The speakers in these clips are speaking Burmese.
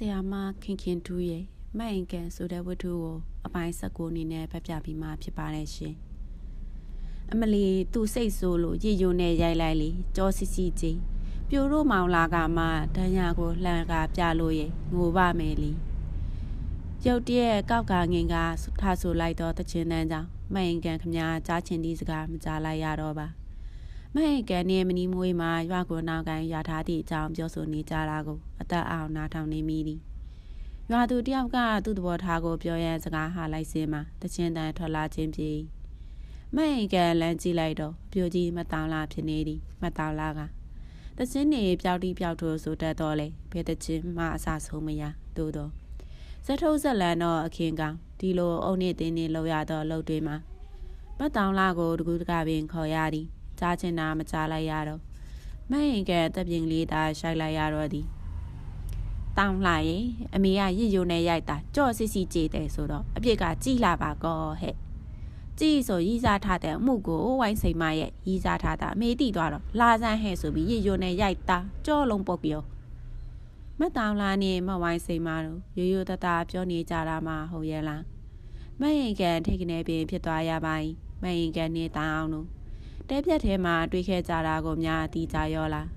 ဆရာမခင်ခင်တူးရဲ့မတ်အင်ကန်ဆိုတဲ့ဝတ္ထုကိုအပိုင်း၁၉အနေနဲ့ဖတ်ပြပြီးမှဖြစ်ပါတယ်ရှင်အမလီသူစိတ်ဆိုးလို့ရေယုံနဲ့ရိုက်လိုက်လေကြောစီစီကြီးပြိုတို့မောင်လာကမှဒဏ်ရာကိုလှန်ကာပြလို့ရဲ့ငိုပါမယ်လီရုတ်တရက်ကောက်ကငင်ကထဆိုလိုက်တော့တချင်တန်းကြောင့်မတ်အင်ကန်ခမားကြားချင်သည့်စကားမကြားလိုက်ရတော့ပါ မဟင်ကန်နေမနီမွေးမှာရွာကိုနောက်ကန်ရွာထားသည့်အကြောင်းပြောဆိုနေကြတာကိုအသက်အောင်နားထောင်နေမိသည်ရွာသူတယောက်ကသူ့သဘောထားကိုပြောရန်စကားဟာလိုက်စင်းမှာတချင်းတန်ထွက်လာခြင်းပြေမဟင်ကန်လမ်းကြည့်လိုက်တော့အပြိုကြီးမတောင်လာဖြစ်နေသည်မတောင်လာကတချင်းနေပျောက်တီးပျောက်ထိုးဆိုတတ်တော့လေဘယ်တချင်းမှအဆဆုံးမရသို့တော့ဇက်ထုတ်ဇက်လန်တော့အခင်းကောင်ဒီလိုအုံနေတင်းနေလောက်ရတော့လှုပ်တွေမှာမတောင်လာကိုတကူတကပင်ခေါ်ရသည် ကြားချင်တာမကြားလိုက်ရတော့မဟင်ကတက်ပြင်းလေးသာရှိုက်လိုက်ရတော့သည်တောင်းလာရင်အမေကရစ်ယိုနဲ့ရိုက်တာကြော့စစ်စီကြေးတယ်ဆိုတော့အပြစ်ကကြည်လာပါကောဟဲ့ကြည်ဆိုရီးစားထားတဲ့အမှုကိုဝိုင်းစိန်မရဲ့ရီးစားထားတာအမေတိသွားတော့လာစမ်းဟဲ့ဆိုပြီးရစ်ယိုနဲ့ရိုက်တာကြော့လုံးပုတ်ပြောမတောင်းလာနေမဝိုင်းစိန်မတို့ရိုးရိုးတတပြောနေကြတာမှဟုတ်ရဲ့လားမဟင်ကန်ထိတ်ကနေပင်ဖြစ်သွားရပါ යි မဟင်ကန်နေတောင်းအောင်လို့ တဲပြက်ထဲမှာတွေ့ခဲ့ကြတာကိုများအတီးကြရောလား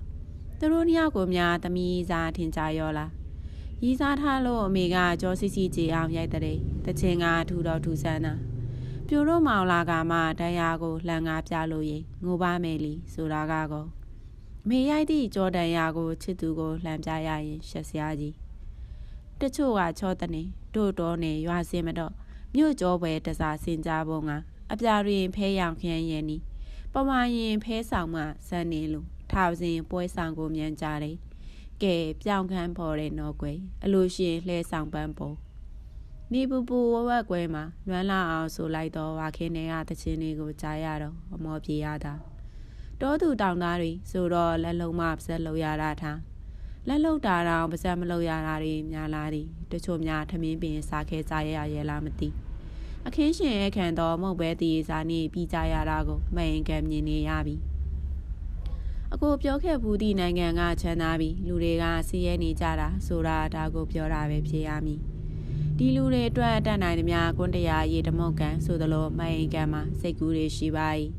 သူတို့နှစ်ယောက်ကိုများသမီးစားထင်ကြရောလားရီးစားထားလို့အမေကကြောစီစီကြေအောင်ရိုက်တဲ့တချင်ကထူတော့ထူဆန်းတာပြိုတော့မောင်လာကမှတရားကိုလှန်ကားပြလို့ရင်ငိုပါမယ်လီဆိုတာကကောမေရိုက်သည့်ကြောတန်ရာကိုချစ်သူကိုလှန်ပြရရင်ရှက်စရာကြီးတချို့ကချောတနေတို့တော်နေရွာစင်မတော့မြို့ကျောပွဲတစားစင်ကြပုံကအပြာတွင်ဖဲရောင်ခင်းရဲ့နီး ပမာရင်ဖဲဆောင်မှဇန်နေလို့ထာဝစဉ်ပွဲဆောင်ကိုမြန်ကြတယ်ကဲပြောင်းခန်းပေါ်တဲ့နော်ကွယ်အလိုရှင်လှဲဆောင်ပန်းပေါ်နေပူပူဝဝက်ကွယ်မှာလွမ်းလာအောင်ဆိုလိုက်တော့ဝါခင်းတွေကတချင်းတွေကိုကြားရတော့အမောပြေရတာတောသူတောင်သားတွေဆိုတော့လက်လုံးမပါဇက်လောက်ရတာထားလက်လုတ်တာတော့ပါဇက်မလောက်ရတာတွေများလာသည်တချို့များထမင်းပင်စားခဲကြရရလားမသိဘူး အခင်းရှင်ရဲ့ခံတော်မုတ်ပဲတည်စားနေပြီးကြရတာကိုမရင်ကံမြင်နေရပြီအကိုပြောခဲ့ဘူးသည့်နိုင်ငံကချမ်းသာပြီးလူတွေကစီးရဲနေကြတာဆိုတာဒါကိုပြောတာပဲဖြစ်ရမည်ဒီလူတွေအတွက်တတ်နိုင်သမျှကွန်းတရားရေတမုတ်ကန်ဆိုသလိုမရင်ကံမှာစိတ်ကူးတွေရှိပါ၏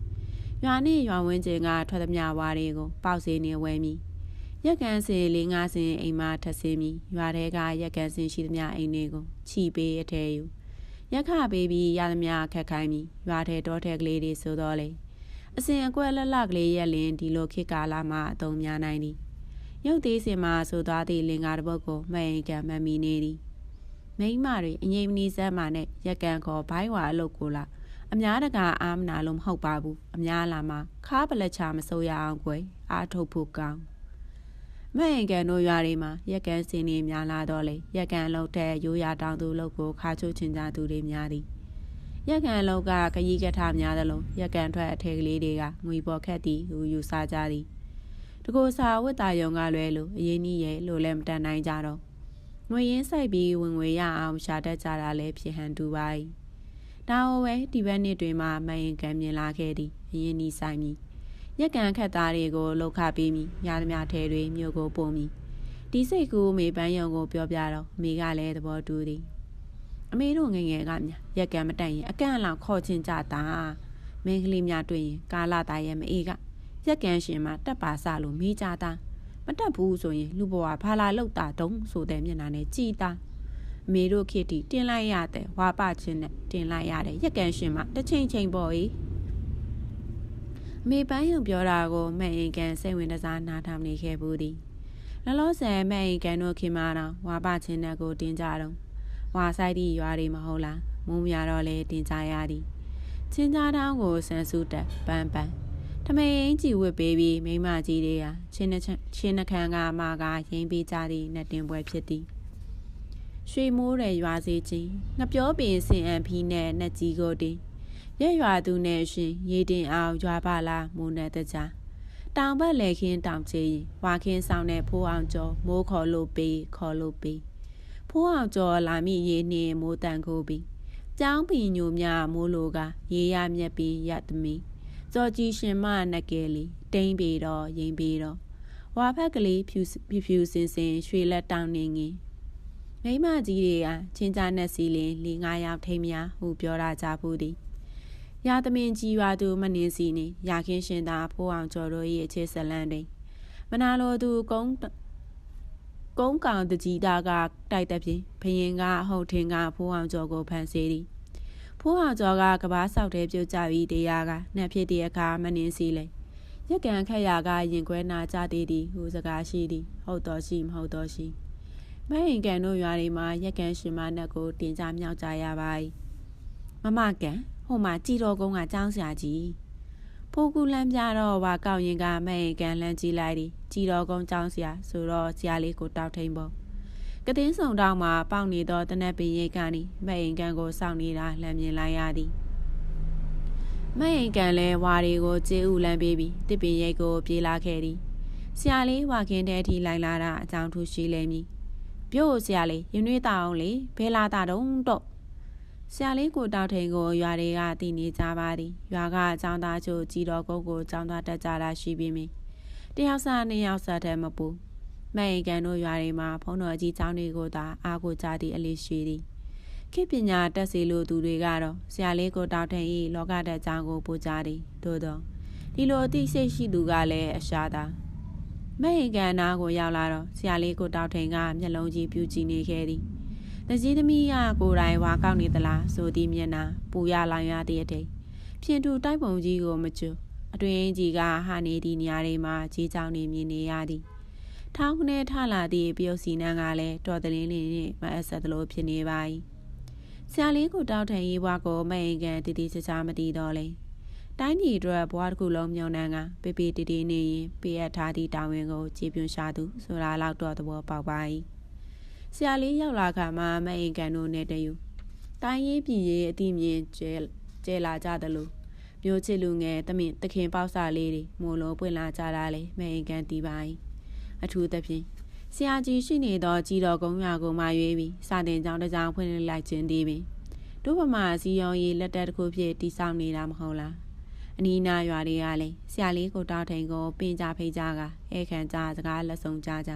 ရွာနှင့်ရွာဝင်းကျင်ကထွက်သမျှဝါတွေကိုပေါက်စီနေဝဲမည်ရက်ကန်စင်လေးငါးစင်အိမ်မှာထပ်စင်းမည်ရွာထဲကရက်ကန်စင်ရှိသမျှအိမ်တွေကိုခြိပေးအထဲယူ ရက်ခပေးပြီးရသမျှခက်ခိုင်းပြီးရွာထဲတောထဲကလေးတွေဆိုတော့လေအစဉ်အကွက်လက်လကလေးရက်လင်းဒီလိုခေတ်ကာလမှာအသုံးများနိုင်သည်ရုပ်သေးစင်မှာဆိုသွားသည့်လင်္ကာတစ်ပုဒ်ကိုမှန်ကံမှန်မိနေသည်မိမတွေအငိမ့်မနီးစမ်းမှနဲ့ရက်ကန်ခေါ်ဘိုင်းဝါအလုပ်ကိုလာအများတကာအားမနာလို့မဟုတ်ပါဘူးအများလာမှာခါပလက်ချမစိုးရအောင်ကွယ်အားထုတ်ဖို့ကောင်း မဟင်ကန်တို့ရွာတွေမှာရက်ကန်စင်းနေများလာတော့လေရက်ကန်လောက်တဲ့ရိုးရာတောင်သူလောက်ကိုခါချိုးချင်ကြသူတွေများသည်ရက်ကန်လောက်ကခရီးကထများသလိုရက်ကန်ထွက်အထည်ကလေးတွေကငွေပေါ်ခက်သည်ဟူယူဆကြသည်တကိုစာဝတ်တာယုံကလွဲလို့အရင်ကြီးရဲ့လို့လည်းမတန်နိုင်ကြတော့ငွေရင်းဆိုင်ပြီးဝင်ငွေရအောင်ရှာတတ်ကြတာလည်းဖြစ်ဟန်တူပါ၏ဒါဟိုပဲဒီဘက်နှစ်တွင်မှမယင်ကံမြင်လာခဲ့သည်အရင်ကြီးဆိုင်မည် ရက်ကန်ခက်သားတွေကိုလှုပ်ခပေးမိရသမျှထဲတွေမြို့ကိုပုံမိဒီစိတ်ကူမေပန်းယုံကိုပြောပြတော့အမေကလည်းသဘောတူသည်အမေတို့ငငယ်ကမြရက်ကန်မတိုင်ရင်အကန့်အလောက်ခေါ်ချင်ကြတာမင်းကလေးများတွေ့ရင်ကာလာသားရဲ့မအေးကရက်ကန်ရှင်မှာတက်ပါစလို့မေးကြတာမတက်ဘူးဆိုရင်လူဘဝဘာလာလောက်တာတုံးဆိုတဲ့မျက်နှာနဲ့ကြည်တာအမေတို့ခေတီတင်လိုက်ရတဲ့ဝါပချင်းနဲ့တင်လိုက်ရတဲ့ရက်ကန်ရှင်မှာတစ်ချိန်ချိန်ပေါ့အေး မေပန်းယုံပြောတာကိုမဲ့အိမ်ကန်စိတ်ဝင်စားနားထောင်နေခဲ့ဘူးသည်လောလောဆယ်မဲ့အိမ်ကန်တို့ခင်မတော့ဝါပချင်းတဲ့ကိုတင်ကြတော့ဝါဆိုင်ဒီရွာတွေမဟုတ်လားမုံမြတော့လဲတင်ကြရသည်ချင်းကြားတောင်းကိုဆန်စုတက်ပန်းပန်းထမိန်အင်းကြီးဝစ်ပေးပြီးမိမကြီးတွေဟာချင်းနှချင်းနှခမ်းကမာကရင်ပေးကြသည့်နှစ်တင်ပွဲဖြစ်သည်ရွှေမိုးတဲ့ရွာစီချင်းငပြောပင်စင်အံဖီးနဲ့နှက်ကြီးကိုတင် ရက်ရွာသူနဲ့ရှင်ရေတင်အောင်ရွာပါလားမုန်တဲ့တကြားတောင်ဘက်လေခင်းတောင်ချေရင်ဝါခင်းဆောင်တဲ့ဖိုးအောင်ကျော်မိုးခေါ်လို့ပေးခေါ်လို့ပေးဖိုးအောင်ကျော်လာမိရေနှင်းမိုးတန်ခိုးပြီးကြောင်းပင်ညိုမြမိုးလိုကရေရမြက်ပြီးရသမီးကြော်ကြီးရှင်မနက်ကဲလီတိမ့်ပေတော့ရင်ပေတော့ဝါဖက်ကလေးဖြူဖြူစင်စင်ရွှေလက်တောင်းနေငင်မိမကြီးတွေကချင်းကြနဲ့စီလင်လီငါရောက်ထိမ်းများဟုပြောတာကြဘူးသည် ရာသမင်ကြီးရွာသူမနှင်းစီနေရာခင်းရှင်သာဖိုးအောင်ကျော်တို့၏အခြေဆက်လန်းတွင်မနာလိုသူကုန်းကုန်းကောင်တကြီးသားကတိုက်တဲ့ဖြင့်ဘရင်ကအဟုတ်ထင်ကဖိုးအောင်ကျော်ကိုဖန်ဆီးသည်ဖိုးအောင်ကျော်ကကဘာဆောက်တဲ့ပြုတ်ကြပြီးတရားကနှက်ဖြစ်တဲ့အခါမနှင်းစီလေရက်ကန်ခက်ရကရင်ခွဲနာကြသေးသည်ဟူစကားရှိသည်ဟုတ်တော်ရှိမဟုတ်တော်ရှိမဟင်ကန်တို့ရွာတွေမှာရက်ကန်ရှင်မနက်ကိုတင်ကြမြောက်ကြရပါ၏မမကန် ဟိုမှာကြည်တော်ကုန်းကចောင်းဆရာကြီးဖိုးကူလမ်းပြတော့ဝါကောက်ရင်ကမဟင်ကန်လမ်းကြည့်လိုက်သည်ကြည်တော်ကုန်းចောင်းဆရာဆိုတော့ဆရာလေးကိုတောက်ထိန်ပေါ့ကတင်းဆောင်တောင်မှာပေါက်နေသောတနက်ပင်ရိတ်ကနေမဟင်ကန်ကိုစောင့်နေတာလှမ်းမြင်လိုက်ရသည်မဟင်ကန်လဲဝါတွေကိုကျေးဥလမ်းပေးပြီးတစ်ပင်ရိတ်ကိုပြေးလာခဲ့သည်ဆရာလေးဝါခင်းတဲ့အထိလိုက်လာတာအကြောင်းထူးရှိလိမ့်မည်ပြို့ဆရာလေးရင်နှွေးတာအောင်လေဘဲလာတာတုံးတော့ ဆရာလေးကိုတောက်ထိန်ကိုရွာတွေကတည်နေကြပါသည်ရွာကအကြောင်းသားချို့ကြည်တော်ကုတ်ကိုအကြောင်းသားတက်ကြတာရှိပြီးမြင်တယောက်စားနှစ်ယောက်စားတဲ့မပူမဲ့အိမ်ကန်တို့ရွာတွေမှာဖုံးတော်ကြီးကျောင်းတွေကိုသာအားကိုကြသည့်အလေးရှိသည်ခေပညာတက်စီလိုသူတွေကတော့ဆရာလေးကိုတောက်ထိန်၏လောကတက်ကျောင်းကိုပို့ကြသည်သို့သောဒီလိုအသိစိတ်ရှိသူကလည်းအရှာသာမဲ့အိမ်ကန်နာကိုရောက်လာတော့ဆရာလေးကိုတောက်ထိန်ကမျက်လုံးကြီးပြူကြည့်နေခဲ့သည် တကြီးသမီးကကိုယ်တိုင်ဝါကောက်နေသလားဆိုသည်မျက်နှာပူရလောင်ရသည့်အထိပ်ဖြင်တူတိုက်ပုံကြီးကိုမကျွအတွင်ကြီးကဟာနေသည့်နေရာတွေမှာကြီးချောင်းနေမြင်နေရသည်ထောင်းကနေထလာသည့်ပြုတ်စီနန်းကလည်းတော်တလင်းလေးနဲ့မအဆက်သလိုဖြစ်နေပါ၏ဆရာလေးကိုတောက်ထန်ရေးဘွားကိုမအိမ်ကန်တည်တည်ချာချာမတည်တော့လေတိုင်းပြည်အတွက်ဘွားတစ်ခုလုံးမြုံနှံကပေပေတည်တည်နေရင်ပေးအပ်ထားသည့်တာဝန်ကိုခြေပြွန်ရှာသူဆိုတာလောက်တော့သဘောပေါက်ပါ၏ ဆရာလေးရောက်လာခါမှမအိမ်ကန်တို့နဲ့တယူတိုင်းရေးပြည်ရေးအတိမြင်ကျဲကျဲလာကြသလိုမျိုးချစ်လူငယ်တမင်တခင်ပေါက်စာလေးတွေမို့လို့ပွင့်လာကြတာလေမအိမ်ကန်တီးပါ၏အထူးသဖြင့်ဆရာကြီးရှိနေသောကြီးတော်ကုန်းရွာကိုမှရွေးပြီးစာတင်ကြောင်းတစ်ကြောင်းဖွင့်လိုက်ခြင်းသည်ပင်တို့ဗမာစီယောင်ရီလက်တက်တစ်ခုဖြစ်တိဆောက်နေတာမဟုတ်လားအနီးနားရွာတွေကလည်းဆရာလေးကိုတောက်ထိန်ကိုပင်ကြဖိတ်ကြကအဲခံကြစကားလက်ဆောင်ကြကြ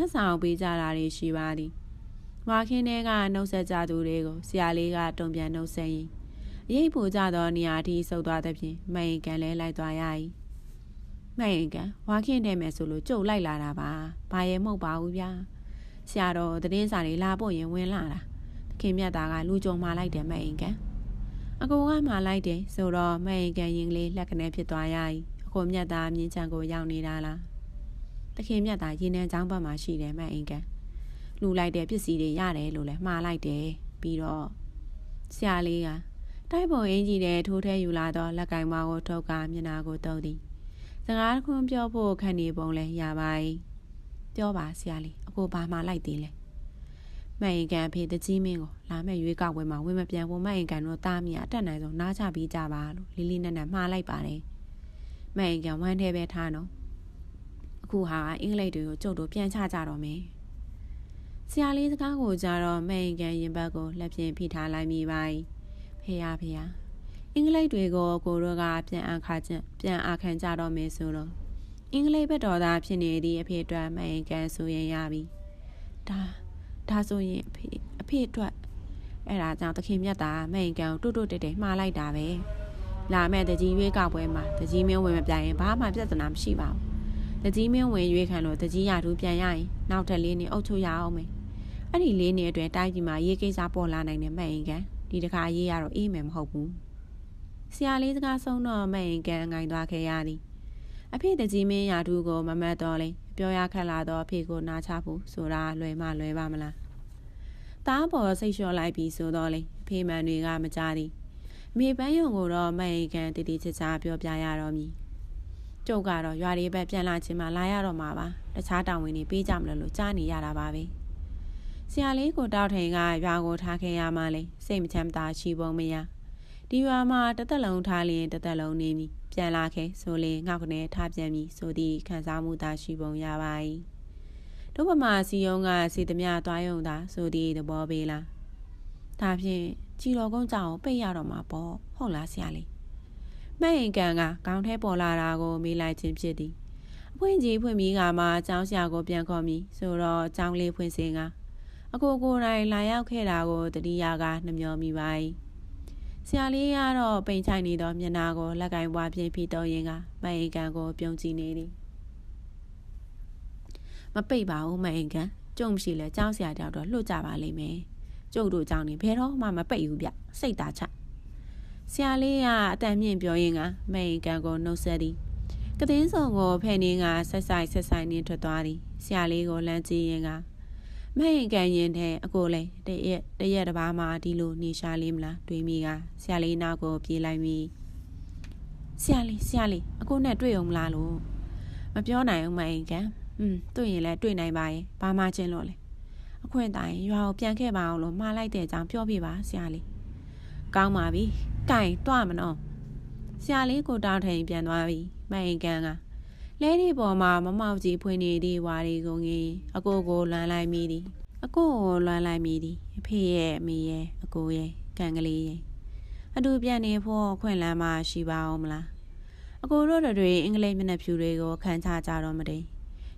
လက်ဆောင်ပေးကြတာတွေရှိပါသည်ဝါခင်းထဲကနှုတ်ဆက်ကြသူတွေကိုဆရာလေးကတုံပြန်နှုတ်ဆက်ရင်အရေးပူကြသောနေရာထိဆုပ်သွားသဖြင့်မယင်ကန်လဲလိုက်သွားရ၏မယင်ကန်ဝါခင်းထဲမယ်ဆိုလို့ကြုတ်လိုက်လာတာပါဘာရဲမဟုတ်ပါဘူးဗျာဆရာတော်သတင်းစာတွေလာဖို့ရင်ဝင်လာတာခင်မြတ်သားကလူကြုံมาလိုက်တယ်မယင်ကန်အကိုကမှာလိုက်တယ်ဆိုတော့မယင်ကန်ရင်ကလေးလက်ကနေဖြစ်သွားရ၏အကိုမြတ်သားမြင်းချံကိုရောက်နေတာလားတ ခင်မြတ်သားရေနံချောင်းဘက်မှာရှိတယ်မအင်ကန်လူလိုက်တဲ့ပစ္စည်းတွေရတယ်လို့လည်းမှားလိုက်တယ်ပြီးတော့ဆရာလေးကတိုက်ပုံအင်ကြီးတဲ့ထိုးထဲယူလာတော့လက်ကင်မကိုထုတ်ကမျက်နာကိုတုပ်သည်စကားခွန်းပြောဖို့ခန့်နေပုံလဲရပါ යි ပြောပါဆရာလေးအကိုဘာမှလိုက်သေးလဲမအင်ကန်ဖေတကြီးမင်းကိုလာမဲ့ရွေးကောက်ပွဲမှာဝင်မပြန်ဖို့မအင်ကန်တို့တားမိအတက်နိုင်ဆုံးနားချပြီးကြပါလို့လီလီနဲ့နဲ့မှားလိုက်ပါတယ်မအင်ကန်ဝမ်းထဲပဲထားနော် အခုဟာအင်္ဂလိပ်တွေကိုကျုပ်တို့ပြန်ချကြတော့မယ်ဆရာလေးစကားကိုကြတော့မိန်ကန်ရင်ဘတ်ကိုလက်ဖြင့်ဖိထားလိုက်မိပါ၏ဖေရဖေရအင်္ဂလိပ်တွေကိုကိုတို့ကပြန်အခါချက်ပြန်အခန့်ကြတော့မယ်ဆိုတော့အင်္ဂလိပ်ဘက်တော်သားဖြစ်နေသည့်အဖေအတွက်မိန်ကန်ဆိုရင်ရပြီဒါဒါဆိုရင်အဖေအဖေအတွက်အဲ့ဒါကြောင့်သခင်မြတ်တာမိန်ကန်ကိုတွတ်တွတ်တဲတဲမှားလိုက်တာပဲလာမဲ့တကြီးရွေးကောက်ပွဲမှာတကြီးမင်းဝင်မပြရင်ဘာမှပြဿနာမရှိပါဘူး တကြီးမင်းဝင်ရွေးခံလို့တကြီးရထူးပြန်ရရင်နောက်ထပ်လေးနှစ်အုပ်ချုပ်ရအောင်မယ်အဲ့ဒီလေးနှစ်အတွင်းတိုင်းပြည်မှာရေးကိစ္စပေါ်လာနိုင်တဲ့မဲ့ရင်ကန်ဒီတခါရေးရတော့အေးမယ်မဟုတ်ဘူးဆရာလေးစကားဆုံးတော့မဲ့ရင်ကန်ငိုင်သွားခဲ့ရသည်အဖေတကြီးမင်းရာထူးကိုမမတ်တော့လေပြောရခက်လာတော့အဖေကိုနာချဖို့ဆိုတာလွယ်မလွယ်ပါမလားတားပေါ်စိတ်လျှော့လိုက်ပြီးဆိုတော့လေအဖေမှန်တွေကမကြသည်မေပန်းယုံကိုတော့မဲ့ရင်ကန်တည်တည်ချာချာပြောပြရတော့မည် ကျုပ်ကတော့ရွာလေးဘက်ပြန်လာခြင်းမှလာရတော့မှာပါတခြားတောင်ဝင်နေပေးကြမလို့လို့ကြားနေရတာပါပဲဆရာလေးကိုတောက်ထိန်ကရွာကိုထားခဲ့ရမှလေစိတ်မချမ်းသာရှိပုံမရဒီရွာမှာတသက်လုံးထားလျင်တသက်လုံးနေမည်ပြန်လာခဲ့ဆိုလေငေါက်ကနေထားပြန်ပြီဆိုသည့်ခံစားမှုသာရှိပုံရပါ၏တို့ပမာစီယုံကစီသမျှသွားယုံသာဆိုသည့်သဘောပေးလားဒါဖြင့်ကြည်တော်ကုန်းကြောင်ပိတ်ရတော့မှာပေါ့ဟုတ်လားဆရာလေး မှတ်အိမ်ကန်ကခေါင်းထဲပေါ်လာတာကိုမေးလိုက်ခြင်းဖြစ်သည်အဖွင့်ကြီးဖွင့်ပြီးကမှအကြောင်းရှာကိုပြန်ခေါ်မိဆိုတော့အကြောင်းလေးဖွင့်စင်ကအကိုကိုယ်တိုင်လာရောက်ခဲ့တာကိုတတိယကနှမျောမိပါ၏ဆရာလေးကတော့ပိန်ချိုင်နေသောမျက်နှာကိုလက်ကင်ပွားပြင်ပြီးတော့ရင်ကမှတ်အိမ်ကန်ကိုပြုံးကြည့်နေသည်မပိတ်ပါဘူးမှတ်အိမ်ကန်ကျုံမရှိလဲကြောင်းဆရာတောက်တော့လှုပ်ကြပါလိမ့်မယ်ကျုပ်တို့ကြောင့်နေဘယ်တော့မှမပိတ်ဘူးဗျစိတ်သာချ ဆရာလေးကအတန်မြင့်ပြောရင်းကမအိမ်ကန်ကိုနှုတ်ဆက်သည်ကတင်းစုံကိုဖဲ့နေကဆက်ဆိုင်ဆက်ဆိုင်နှင်းထွက်သွားသည်ဆရာလေးကိုလမ်းကြည့်ရင်ကမဟင်ကန်ရင်တဲ့အကိုလည်းတရက်တရက်တပားမှဒီလိုနေရှာလေးမလားတွေးမိကဆရာလေးနောက်ကိုပြေးလိုက်မိဆရာလေးဆရာလေးအကိုနဲ့တွေ့အောင်မလားလို့မပြောနိုင်အောင်မဟင်ကန်อืมတွေ့ရင်လည်းတွေ့နိုင်ပါရဲ့ဘာမှချင်းလို့လဲအခွင့်တိုင်းရွာကိုပြန်ခဲ့ပါအောင်လို့မှားလိုက်တဲ့အကြောင်းပြောပြပါဆရာလေး ကောင်းပါပြီကင်တွားမနော်ဆရာလေးကိုတောင်းထိန်ပြန်သွားပြီမဟင်ကန်ကလဲဒီပေါ်မှာမမောက်ကြီးဖွင့်နေသည့်ဝါရီကုံကြီးအကိုကိုလွမ်းလိုက်မိသည်အကိုကိုလွမ်းလိုက်မိသည်အဖေရဲ့အမေရဲ့အကိုရဲ့ကန်ကလေးရဲ့အတူပြန်နေဖို့ခွင့်လန်းမရှိပါအောင်မလားအကိုတို့တွေအင်္ဂလိပ်မျက်နှာဖြူတွေကိုခံချကြတော့မတည်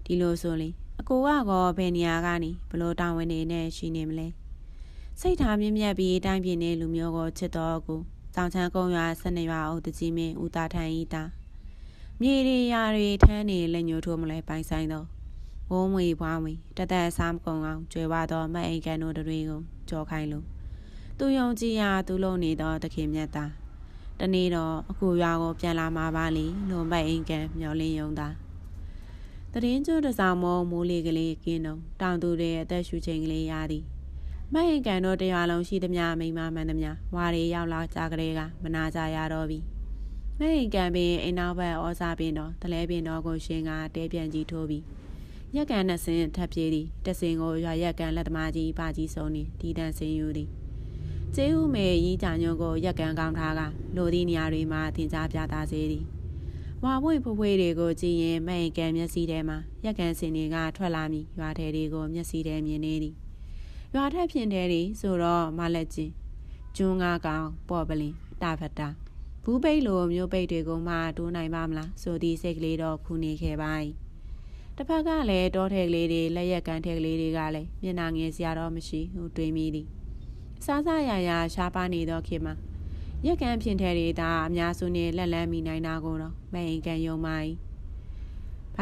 ဒီလိုဆိုလေအကိုကတော့ဘယ်နေရာကနေဘလို့တာဝန်နေနဲ့ရှိနေမလဲ စိတ်ထားမြင့်မြတ်ပြီးတိုင်းပြည်နဲ့လူမျိုးကိုချစ်တော်ကိုတောင်ချမ်းကုန်းရွာ၁၂ရွာအုပ်တကြီးမင်းဦးသားထိုင်ဤတာမြေရီယာတွေထမ်းနေလက်ညှိုးထိုးမလဲပိုင်ဆိုင်တော့ဝုံးမွေဘွားမွေတသက်စားမကုံအောင်ကျွဲဝသောမအိမ်ကန်တို့တွေကိုကြောခိုင်းလို့သူယုံကြည်ရာသူလုံနေသောတခင်မြတ်သားတနေ့တော့အခုရွာကိုပြန်လာမှာပါလေလို့မအိမ်ကန်မျောလင်းယုံတာတရင်ကျွတ်တစောင်းမမိုးလေးကလေးကင်းတော့တောင်သူတွေအသက်ရှူချိန်ကလေးရသည် မဟင်ကန်တို့တရွာလုံးရှိသမျှမိမမှန်သမျှဝါရီရောက်လာကြကလေးကမနာကြရတော့ပြီမဟင်ကန်ပင်အိမ်နောက်ဘက်ဩစာပင်တော့တလဲပင်တော့ကိုရှင်ကတဲပြန်ကြီးထိုးပြီးရက်ကန်နဲ့ဆင်းထပ်ပြေးသည်တစင်ကိုရွာရက်ကန်လက်သမားကြီးပါကြီးဆုံးနေဒီတန်ဆင်းယူသည်ကျေးဥမေရီကြညုံကိုရက်ကန်ကောင်းထားကလိုသည့်နေရာတွေမှာသင်ကြားပြသစေသည်ဝါပွင့်ဖွဖွေးတွေကိုကြည့်ရင်မဟင်ကန်မျက်စိထဲမှာရက်ကန်စင်တွေကထွက်လာမည်ရွာထဲတွေကိုမျက်စိထဲမြင်နေသည် ရွာထက်ပြင်တဲ့တွေဆိုတော့မလက်ချင်းကျွန်းငါကောင်ပေါ်ပလင်တာဖတာဘူးပိတ်လိုမျိုးပိတ်တွေကိုမှတိုးနိုင်ပါမလားဆိုသည့်စိတ်ကလေးတော့ခုနေခဲ့ပါ၏တစ်ဖက်ကလည်းတောထဲကလေးတွေလက်ရက်ကန်ထဲကလေးတွေကလည်းမျက်နှာငယ်စရာတော့မရှိဟိုတွေးမိသည်စားစားရရရှားပါနေသောခေတ်မှာရက်ကန်ဖြင့်ထဲတွေဒါအများစုနဲ့လက်လန်းမိနိုင်တာကိုတော့မအိမ်ကန်ယုံပါ၏ဘို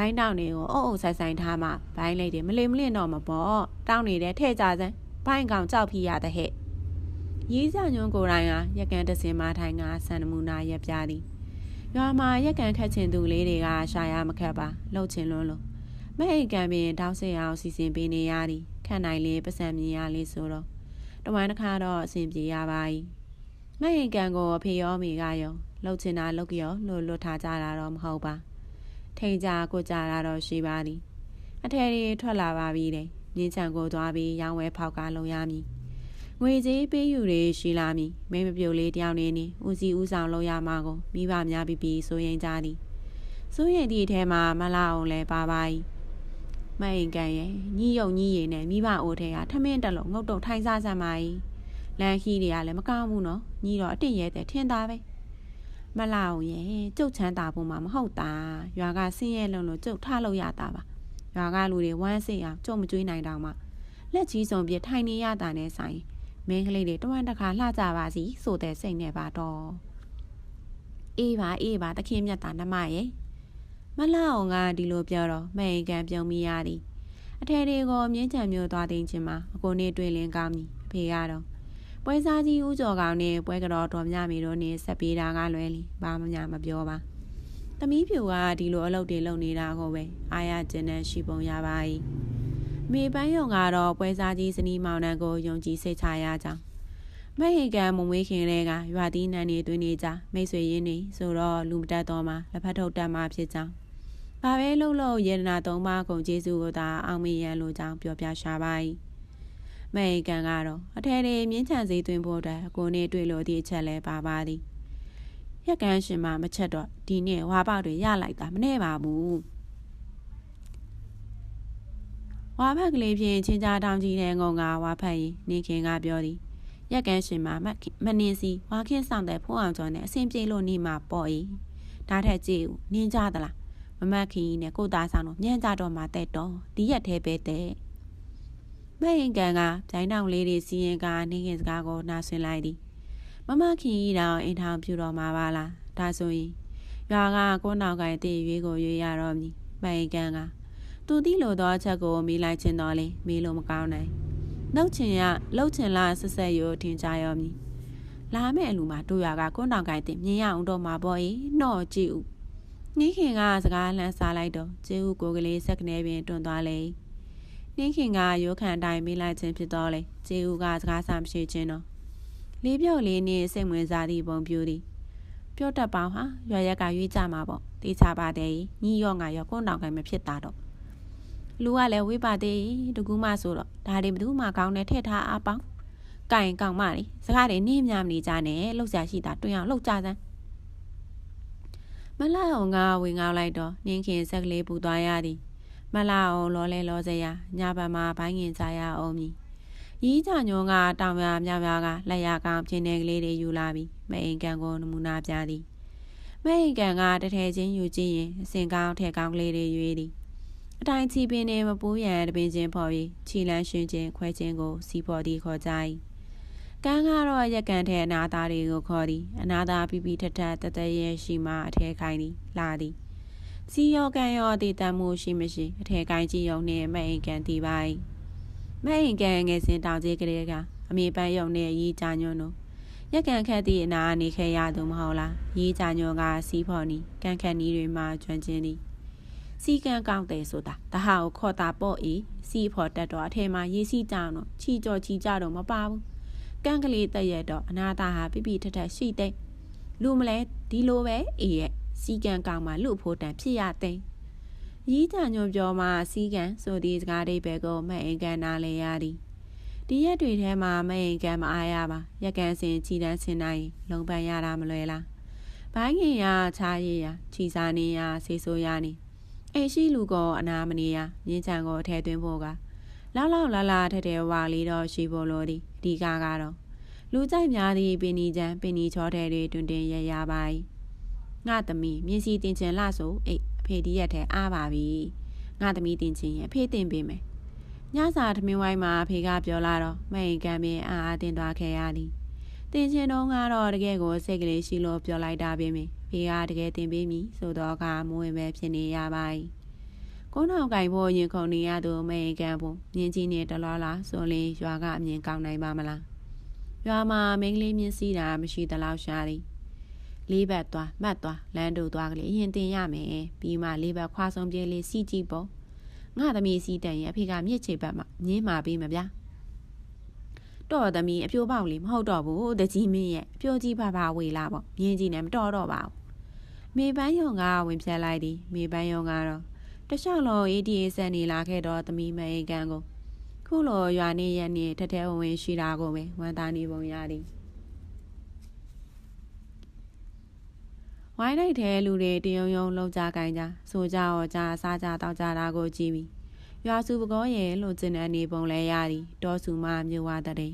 င်းတောင်တွေကိုအုပ်အုပ်ဆိုင်ဆိုင်ထားမှဘိုင်းလေးတွေမလီမလင့်တော့မပေါ့တောင်းနေတဲ့ထဲ့ကြစမ်းဘိုင်းကောင်ကြောက်ဖြီးရတဲ့ဟဲ့ရေးစညွန်းကိုယ်တိုင်ဟာရက်ကန်တစင်မထိုင်ကဆန်နမူနာရက်ပြသည်ရွာမှာရက်ကန်ခတ်ချင်သူလေးတွေကရှာရမခက်ပါလှုပ်ချင်လွန်းလို့မအိတ်ကန်ပင်တောက်ဆင်အောင်စီစဉ်ပေးနေရသည်ခန့်နိုင်လေးပတ်စံမြင်ရလေးဆိုတော့တဝမ်းတစ်ခါတော့အဆင်ပြေရပါ၏မအိတ်ကန်ကိုအဖေရောမိကရောလှုပ်ချင်တာလှုပ်ကြောလို့လွတ်ထားကြတာတော့မဟုတ်ပါ ထိန်ကြကိုကြတာတော့ရှိပါသည်အထယ်တွေထွက်လာပါပြီတဲ့မြင်းချံကိုသွားပြီးရောင်းဝဲဖောက်ကားလုံရမည်ငွေကြေးပေးယူတွေရှိလာမည်မိမပြိုလေးတယောက်နေနေဦးစီဦးဆောင်လုပ်ရမှာကိုမိဘများပြီးပြီးဆိုရင်ကြသည်ဆိုရင်ဒီထဲမှာမလာအောင်လဲပါပါ၏မအိမ်ကန်ရဲ့ညီယုံညီရည်နဲ့မိဘအိုထဲကထမင်းတက်လို့ငုတ်တုတ်ထိုင်းစားစမ်းပါ၏လန်ခီတွေကလည်းမကောင်းဘူးနော်ညီတော့အတင့်ရဲတဲ့ထင်သားပဲ မလာအောင်ရဲ့ကျုပ်ချမ်းသာဖို့မှမဟုတ်တာရွာကဆင်းရဲလုံးလို့ကျုပ်ထားလို့ရတာပါရွာကလူတွေဝမ်းစိတ်အောင်ကျုံမကြွေးနိုင်တော့မှလက်ကြီးစုံပြထိုင်နေရတာနဲ့ဆိုင်မင်းကလေးတွေတဝမ်းတစ်ခါလှကြပါစီဆိုတဲ့စိတ်နဲ့ပါတော့အေးပါအေးပါတခင်မြတ်တာနမရဲ့မလှအောင်ကဒီလိုပြောတော့မအိမ်ကန်ပြုံမိရသည်အထယ်တွေကိုမြင်းချံမျိုးသွားသိချင်းမှာအကိုနေတွေ့လင်းကောင်းပြီအဖေကတော့ ပွဲစားကြီးဦးကျော်ကောင်နဲ့ပွဲကြော်တော်မြမီတို့နဲ့ဆက်ပြေးတာကလွဲလီဘာမှမပြောပါသမီးဖြူကဒီလိုအလုပ်တွေလုပ်နေတာကိုပဲအားရကျင်တဲ့ရှိပုံရပါ၏မေပန်းယုံကတော့ပွဲစားကြီးစနီးမောင်နှံကိုယုံကြည်စိတ်ချရကြောင်းမဟိကန်မမွေးခင်တွေကရွာသီးနန်းနေတွင်နေကြမိတ်ဆွေရင်းနေဆိုတော့လူမတက်တော့မှလက်ဖက်ထုတ်တက်မှဖြစ်ကြောင်းဘာပဲလှုပ်လို့ယေဒနာသုံးပါးကုန်ကျေးဇူးကိုသာအောင်မေရန်လိုကြောင်းပြောပြရှာပါ၏ မဟိကန်ကတော့အထဲတွေမြင်းချန်စည်းသွင်းဖို့အတွက်ကိုနေတွေ့လို့ဒီအချက်လဲပါပါသည်ရက်ကန်းရှင်မှမချက်တော့ဒီနေ့ဝါပေါက်တွေရလိုက်တာမနဲ့ပါဘူးဝါဖက်ကလေးဖြင့်ချင်းကြားတောင်ကြီးတဲ့ငုံကဝါဖက်ရင်နေခင်ကပြောသည်ရက်ကန်းရှင်မှမနှင်းစီဝါခင်းဆောင်တဲ့ဖိုးအောင်ကျော်နဲ့အဆင်ပြေလို့နေမှာပေါ့၏ဒါထက်ကြည့်ဦးနင်းကြသလားမမတ်ခင်းနဲ့ကိုသားဆောင်တော့ညံ့ကြတော့မှတဲ့တော့ဒီရက်သေးပဲတဲ့ မဲ့ရင်ကန်ကဂျိုင်းတောင်လေးတွေစီရင်ကနေခင်စကားကိုနားဆွင်လိုက်သည်မမခင်ကြီးတောင်အင်ထောင်ပြူတော်မှာပါလားဒါဆိုရင်ရွာကကိုနောက်ကင်တည်ရွေးကိုရွေးရတော့မည်မဲ့ရင်ကန်ကသူတိလိုသောအချက်ကိုမေးလိုက်ခြင်းတော်လေမေးလို့မကောင်းနိုင်နှုတ်ချင်ရလှုပ်ချင်လားဆက်ဆက်ရိုထင်ကြရောမည်လာမဲ့အလူမှာတို့ရွာကကိုနောက်ကင်တင်မြင်ရအောင်တော့မှာပေါ့၏နှော့ကြည့်ဦးနှင်းခင်ကစကားလှမ်းစားလိုက်တော့ကျေဦးကိုကလေးစက်ကနေပင်တွန်သွားလေ နှင်းခင်ကရိုးခန့်တိုင်းမိလိုက်ခြင်းဖြစ်တော့လေကျေဦးကစကားဆမရှိခြင်းတော့လေးပြော့လေးနဲ့စိတ်ဝင်စားသည့်ပုံပြူသည်ပြော့တတ်ပေါင်းဟာရွာရက်ကရွေးကြမှာပေါ့တေးချပါတယ်ညီရော့ငါရော့ကိုနောက်ကင်မဖြစ်တာတော့လူကလည်းဝိပါသေးတကူးမှဆိုတော့ဒါတွေဘယ်သူမှကောင်းနေထည့်ထားအပေါင်းကင်ကောင်းမလေးစကားတွေနင်းမြမနေကြနဲ့လှုပ်ရှားရှိတာတွင်အောင်လှုပ်ကြစမ်းမလာအောင်ငါဝင်ငောက်လိုက်တော့နင်းခင်ဆက်ကလေးပူသွားရသည် မလာအောင်လောလဲလောစရာညဘက်မှာဘိုင်းငင်ကြရအောင်မည်ရီးချညုံကတောင်ရမြောက်များကလက်ရကောင်ပြင်းနေကလေးတွေယူလာပြီးမအိမ်ကန်ကိုနမူနာပြသည်မအိမ်ကန်ကတထဲချင်းယူကြည့်ရင်အစင်ကောင်းထဲကောင်းကလေးတွေရွေးသည်အတိုင်းချီပင်နေမပူးရန်တပင်ချင်းဖော်ပြီးခြီလန်းရှင်ချင်းခွဲချင်းကိုစီဖော်သည်ခေါ်ကြ၏ကန်းကတော့ရက်ကန်ထဲအနာသားတွေကိုခေါ်သည်အနာသားပြပြထထတတရဲရှိမှအထဲခိုင်းသည်လာသည် စီယောကန်ရောတည်တမ်းမှုရှိမရှိအထဲကိုင်းကြည့်ရုံနှင့်မအိမ်ကန်တည်ပါ၏မအိမ်ကန်ငယ်စင်တောင်ကြီးကလေးကအမေပန်းရုံနှင့်ရီးကြညွန်းတို့ရက်ကန်ခက်သည့်အနာအနေခဲ့ရသူမဟုတ်လားရီးကြညွန်းကစီးဖော်နီကန်ခက်နီးတွေမှကျွမ်းကျင်သည်စီကံကောင်းတယ်ဆိုတာတဟာကိုခေါ်တာပေါ့ဤစီဖော်တက်တော့အထဲမှာရေးစီကြအောင်တော့ချီကြော်ချီကြတော့မပါဘူးကန့်ကလေးတက်ရတော့အနာတာဟာပြပြထထရှိတဲ့လူမလဲဒီလိုပဲအေးရဲ့ စီကံကောင်းမှလူဖို့တန်ဖြစ်ရတဲ့ရီးတညွန်ပြောမှစီကံဆိုသည့်စကားအိဗယ်ကိုမအိမ်ကန်နာလဲရသည်ဒီရက်တွေထဲမှာမအိမ်ကန်မအားရပါရက်ကန်စင်ခြိတန်းစင်နိုင်လုံပန်ရတာမလွယ်လားဘိုင်းငင်ရချားရရခြီစာနေရဆေးဆိုးရနေအိရှိလူကအနာမနေရမြင်းချံကိုထဲသွင်းဖို့ကလောက်လောက်လာလာထက်တဲ့ဝါလေးတော့ရှိဖို့လိုသည်အဓိကကတော့လူကြိုက်များသည့်ပင်နီချံပင်နီချောထဲတွေတွင်တင်ရရပါ၏ ငါသမီးမြင်းစီတင်ချင်လှဆိုအိတ်အဖေဒီရက်ထဲအားပါပြီငါသမီးတင်ချင်ရင်အဖေတင်ပေးမယ်ညစာထမင်းဝိုင်းမှာအဖေကပြောလာတော့မအိမ်ကံပင်အာအာတင်သွားခဲ့ရသည်တင်ချင်တော့ကတော့တကယ်ကိုစိတ်ကလေးရှိလို့ပြောလိုက်တာပဲမင်းဖေကတကယ်တင်ပေးမည်ဆိုတော့ကမဝင်ပဲဖြစ်နေရပါ၏ကိုနောက်ကင်ဖို့ရင်ခုန်နေရသူမအိမ်ကံဖို့မြင်းကြီးနဲ့တလောလားဆိုရင်ရွာကအမြင်ကောင်းနိုင်ပါမလားရွာမှာမင်းကလေးမြင်းစည်းတာမရှိသလောက်ရှာသည် လေးဘက်သွားမှတ်သွားလမ်းတို့သွားကလေးအရင်တင်ရမယ်ပြီးမှလေးဘက်ခွာဆုံးပြေးလေးစီကြည့်ပေါ့ငါသမီးစီးတန်ရင်အဖေကမြစ်ချေဘက်မှာညင်းမာပေးမဗျာတော့သမီးအပြိုးပေါက်လေးမဟုတ်တော့ဘူးတကြီးမင်းရဲ့အပြိုးကြီးဖဖဝေလာပေါ့မြင်းကြီးနဲ့မတော်တော့ပါဘူးမေပန်းယုံကဝင်ဖြတ်လိုက်သည်မေပန်းယုံကတော့တခြားလောအေးဒီအေးဆက်နေလာခဲ့တော့သမီးမအိမ်ကန်ကိုခုလိုရွာနေရနေထထဲဝင်ဝင်ရှိတာကိုပဲဝန်သားနေပုံရသည် ဝိုင်းလိုက်တဲ့လူတွေတယုံယုံလုံးကြကိုင်းကြဆိုကြရောကြစားကြတောက်ကြတာကိုကြည့်ပြီးရွာစုပကောရဲ့လို့ကျင်တဲ့နေပုံလဲရသည်တောစုမှမြို့ဝတဲ့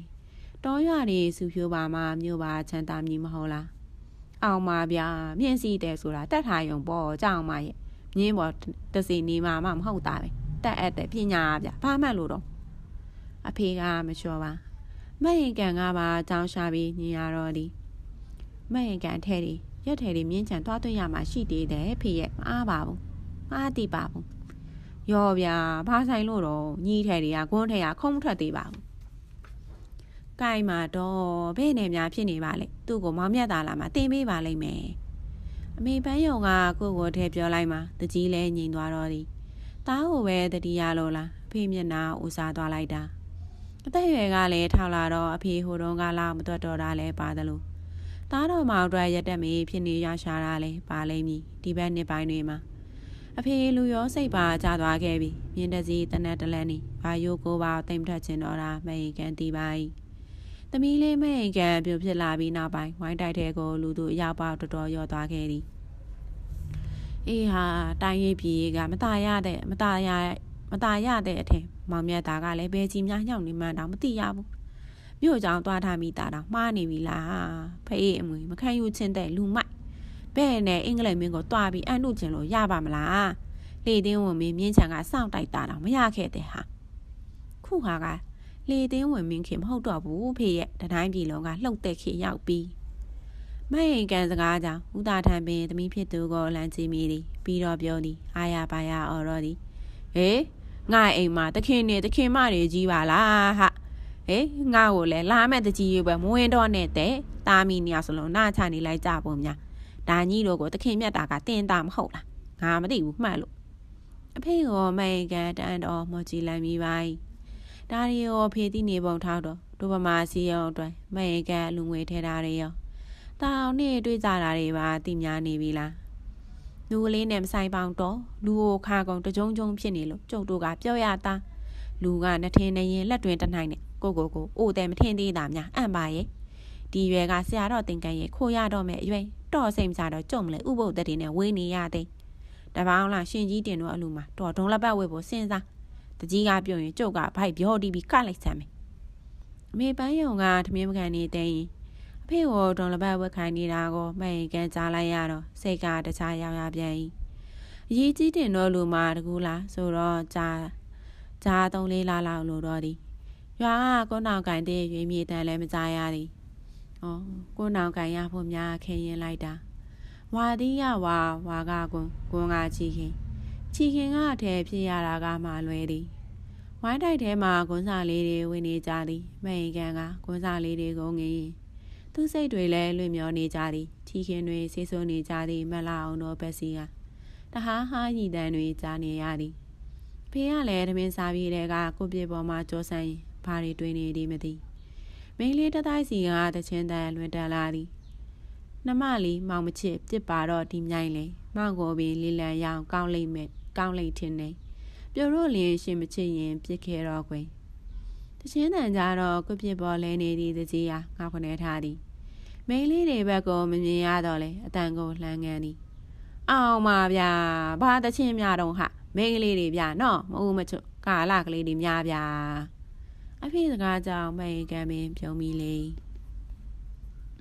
တောရွာတွေစုဖြိုးပါမှမြို့ပါချမ်းသာမြည်မဟုတ်လားအောင်ပါဗျာမြင့်စီတယ်ဆိုတာတက်ထားယုံပေါ့ကြောက်မရဲ့မြင်းပေါ်တစီနေမှာမမဟုတ်တာပဲတက်အပ်တဲ့ပညာဗျဘာမှလို့တော့အဖေကမလျှော်ပါမရင်ကန်ကပါကြောင်းရှာပြီးညင်ရတော့သည်မရင်ကန်ထဲသည် ရက်ထဲသည်မြင်းချံသွားသွင်းရမှာရှိသေးတယ်ဖေရဲ့မအားပါဘူးမအားတိပါဘူးရောဗျာဘာဆိုင်လို့တော့ညီထဲတွေကဂွန်းထဲကခုံးထွက်သေးပါဘူးကိုင်မှာတော့ဘယ်နဲ့များဖြစ်နေပါလဲသူ့ကိုမောင်မြတ်သားလာမှာတင်ပေးပါလိမ့်မယ်အမေပန်းယုံကကိုကိုထဲပြောလိုက်မှတကြီးလဲညင်သွားတော့သည်တားကိုပဲတတိယလို့လားအဖေမျက်နှာဦးစားသွားလိုက်တာအသက်ရွယ်ကလည်းထောက်လာတော့အဖေဟိုတုန်းကလာမတွတ်တော့တာလဲပါတယ်လို့ သားတော်မောင်အတွက်ရက်တက်မေးဖြစ်နေရရှာတာလဲပါလိမ့်မည်ဒီဘက်နှစ်ပိုင်းတွေမှာအဖေလူရောစိတ်ပါကြသွားခဲ့ပြီမြင်းတစည်းတနက်တလန်းနေဘာယိုကိုပါတိမ်ထွက်ချင်တော့တာမဟိကန်တီးပါ၏သမီးလေးမဟိကန်ပြုတ်ဖြစ်လာပြီးနောက်ပိုင်းဝိုင်းတိုက်တဲ့ကိုလူသူအရောက်ပေါတော်တော်ရော့သွားခဲ့သည်အေးဟာတိုင်းရေးပြည်ကမตายရတဲ့မตายရမตายရတဲ့အထင်မောင်မြတ်သားကလည်းဘယ်ကြီးများညောင်းနေမှန်းတော့မသိရဘူး မြို့ကြောင်သွားထားမိတာတော့မှားနေပြီလားဖေးအမွေမခံယူချင်းတဲ့လူမိုက်ဘဲ့နဲ့အင်္ဂလိပ်မင်းကိုတွားပြီးအန်တုချင်လို့ရပါမလားလေတင်းဝင်မင်းမြင်းချံကစောင့်တိုက်တာတော့မရခဲ့တဲ့ဟာခုဟာကလေသိန်းဝင်မင်းခင်မဟုတ်တော့ဘူးဖေရဲ့တတိုင်းပြည်လုံးကလှုပ်တဲ့ခေတ်ရောက်ပြီးမဟိန်ကန်စကားကြောင့်ဦးသားထံပင်သမီးဖြစ်သူကိုလမ်းကြည့်မိသည်ပြီးတော့ပြောသည်အာရပါရအော်တော့သည်ဟေးငါအိမ်မှာတခင်နဲ့တခင်မတွေကြီးပါလားဟာ ဟေးငါ့ကိုလည်းလာမဲ့တကြီးရွယ်ပဲမဝင်တော့နဲ့တဲ့တာမီနေရစလုံးနာချနေလိုက်ကြပုံများဒါကြီးတို့ကိုတခင်မြတ်တာကတင်းတာမဟုတ်လားငါမသိဘူးမှတ်လို့အဖေကမဟိန်ကန်တန်တော်မော်ကြည့်လိုက်မိပါဒါရီရောဖေးတိနေပုံထောက်တော့ဒုပမာစီရောအတွက်မယေကလူငွေထဲတာတွေရောတောင်နဲ့တွေ့ကြတာတွေပါတိများနေပြီလားလူကလေးနဲ့မဆိုင်ပေါင်းတော့လူကိုခါကောင်တကြုံကြုံဖြစ်နေလို့ကျုပ်တို့ကပြောရတာလူကနှထင်းနေရင်လက်တွင်တနိုင်နဲ့ ကိုကိုကိုအိုတယ်မထင်သေးတာများအံ့ပါရဲ့ဒီရွယ်ကဆရာတော်တင်ကန်ရဲ့ခိုးရတော့မဲ့အရွယ်တော့စိတ်မစားတော့ကြုံမလဲဥပုပ်သက်တွေနဲ့ဝေးနေရသေးတပောင်းလားရှင်ကြီးတင်တို့အလူမှာတော်ဒုံလက်ပတ်ဝဲဖို့စဉ်းစားတကြီးကပြုံရင်ကျုပ်ကဘိုက်ပြောတီးပြီးကလိုက်စမ်းမယ်အမေပန်းယုံကထမင်းမကန်နေတဲ့ရင်အဖေကိုဒေါ်လပတ်ဝက်ခိုင်းနေတာကိုမှန်ကန်ကြားလိုက်ရတော့စိတ်ကတခြားရောက်ရပြန်၏အရေးကြီးတင်တော့လူမှာတကူလားဆိုတော့ကြားကြားသုံးလေးလားလောက်လို့တော့သည် ရွာကကိုနောင်ကန်တဲ့ရွေးမြေတန်လည်းမကြားရသည်ဩကိုနောင်ကန်ရဖို့များခင်ရင်လိုက်တာဝါဒီရဝါဝါကကွန်ကွန်ကချီခင်ချီခင်ကအထဲဖြစ်ရတာကမှလွဲသည်ဝိုင်းတိုက်ထဲမှာကွန်းစာလေးတွေဝင်နေကြသည်မဟိန်ကန်ကကွန်းစာလေးတွေကိုငင်းသူစိတ်တွေလည်းလွင့်မျောနေကြသည်ချီခင်တွေဆေးဆိုးနေကြသည်မလာအောင်တော့ပက်စီကတဟားဟားညီတန်တွေကြားနေရသည်ဖေးကလည်းတမင်စားပြီးတဲ့ကကိုပြေပေါ်မှာကြောဆန်းရင် ဘာတွေတွေးနေသည်မသိမိန်းလေးတတိုင်းစီကတချင်းတန်လွင်တက်လာသည်နှမလီမောင်မချစ်ပြစ်ပါတော့ဒီမြိုင်လေမောင်ကိုပင်လီလန်ရောင်ကောင်းလိမ့်မယ်ကောင်းလိမ့်ထင်နေပြိုတို့လင်းရှင်မချစ်ရင်ပြစ်ခဲ့တော့ကွယ်တချင်းတန်ကြတော့ကိုပြစ်ပေါ်လဲနေသည်တကြီးဟာငါခုနေထားသည်မိန်းလေးတွေဘက်ကိုမမြင်ရတော့လေအတန်ကိုလှမ်းငန်းသည်အောင်ပါဗျာဘာတချင်းများတော့ဟာမိန်းကလေးတွေဗျာနော်မဦးမချွတ်ကာလကလေးတွေများဗျာ အဖေစကားကြောင့်မိန်ကံပင်ပြုံးမိလေ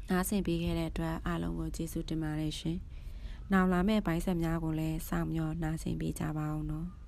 နားဆင်ပေးခဲ့တဲ့အတွက်အားလုံးကိုကျေးဇူးတင်ပါတယ်ရှင်။နောက်လာမယ့်ဘိုင်းဆက်များကိုလည်းစောင့်မျှော်နားဆင်ပေးကြပါအောင်နော်။